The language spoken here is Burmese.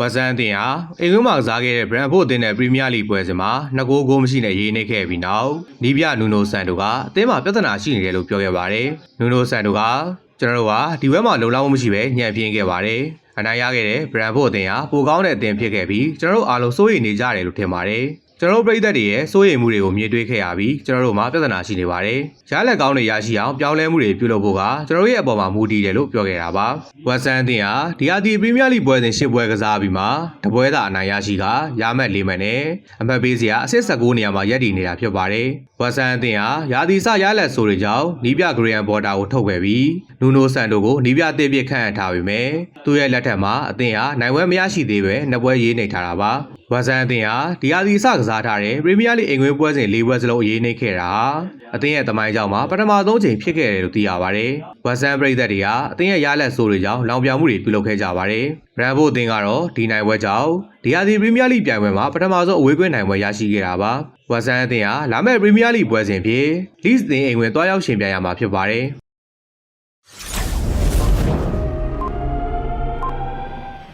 ဝက်ဆန်အသင်းဟာအင်္ဂလန်မှာကစားခဲ့တဲ့ Brentford အသင်းနဲ့ပရီးမီးယားလိပွဲစဉ်မှာနှစ်ဂိုးဂိုးမရှိနဲ့ရေးနေခဲ့ပြီးနောက်နီးပြနူနိုဆန်တိုကအသင်းမှာပြဿနာရှိနေတယ်လို့ပြောခဲ့ပါတယ်။နူနိုဆန်တိုကကျွန်တော်တို့ကဒီဘက်မှာလုံလောက်မှုမရှိပဲညံ့ပြင်းခဲ့ပါတယ်။အနိုင်ရခဲ့တဲ့ Brentford အသင်းဟာပိုကောင်းတဲ့အသင်းဖြစ်ခဲ့ပြီးကျွန်တော်တို့အားလုံးစိုးရိမ်နေကြတယ်လို့ထင်ပါတယ်။ ကျွန်တော်တို့ပြည်သက်တွေရဲ့စိုးရိမ်မှုတွေကိုမြင်တွေ့ခဲ့ရပြီးကျွန်တော်တို့မှာပြဿနာရှိနေပါတယ်။ရလက်ကောင်းတွေရရှိအောင်ပြောင်းလဲမှုတွေပြုလုပ်ဖို့ကကျွန်တော်တို့ရဲ့အပေါ်မှာမူတည်တယ်လို့ပြောခဲ့တာပါ။ဝက်ဆန်အသင်းဟာဒီဟာဒီပရီးမီးယားလိပွဲစဉ်၈ပွဲကစားပြီးမှတပွဲသာအနိုင်ရရှိကရမက်၄မှတ်နဲ့အမှတ်ပေးစရာအဆင့်၁၉နေရာမှာရပ်တည်နေတာဖြစ်ပါတယ်။ဝက်ဆန်အသင်းဟာရာသီစရလက်ဆိုတွေကြောင့်နီးပြဂရီယန်ဘော်တာကိုထုတ်ခဲ့ပြီးနူနိုဆန်တိုကိုနီးပြတစ်ပစ်ခန့်အပ်ထားပေမဲ့သူ့ရဲ့လက်ထက်မှာအသင်းဟာနိုင်ဝဲမရရှိသေးပဲနှစ်ပွဲရေးနေထားတာပါ။ဝက်ဆန်အသင်းဟာဒီဟာဒီစကစားထားတဲ့ပရီးမီးယားလိအိမ်ငွေပွဲစဉ်၄ပွဲစလုံးအရေးနေခဲ့တာအသင်းရဲ့တမိုင်းကြောင့်မှာပထမဆုံးချိန်ဖြစ်ခဲ့တယ်လို့သိရပါတယ်။ဝက်ဆန်ပရိသတ်တွေဟာအသင်းရဲ့ရလက်ဆိုတွေကြောင့်လောင်ပြောင်မှုတွေပြုလုပ်ခဲ့ကြပါတယ်။ဘရန်ဖို့အသင်းကတော့ဒီနိုင်ပွဲကြောင့်ဒီဟာဒီပရီးမီးယားလိပြိုင်ပွဲမှာပထမဆုံးအဝေးကွင်းနိုင်ပွဲရရှိခဲ့တာပါ။ဝက်ဆန်အသင်းဟာလာမယ့်ပရီးမီးယားလိပွဲစဉ်ဖြစ်လိစ်အသင်းအိမ်ဝင်တွားရောက်ရှင်ပြိုင်ရမှာဖြစ်ပါတယ်။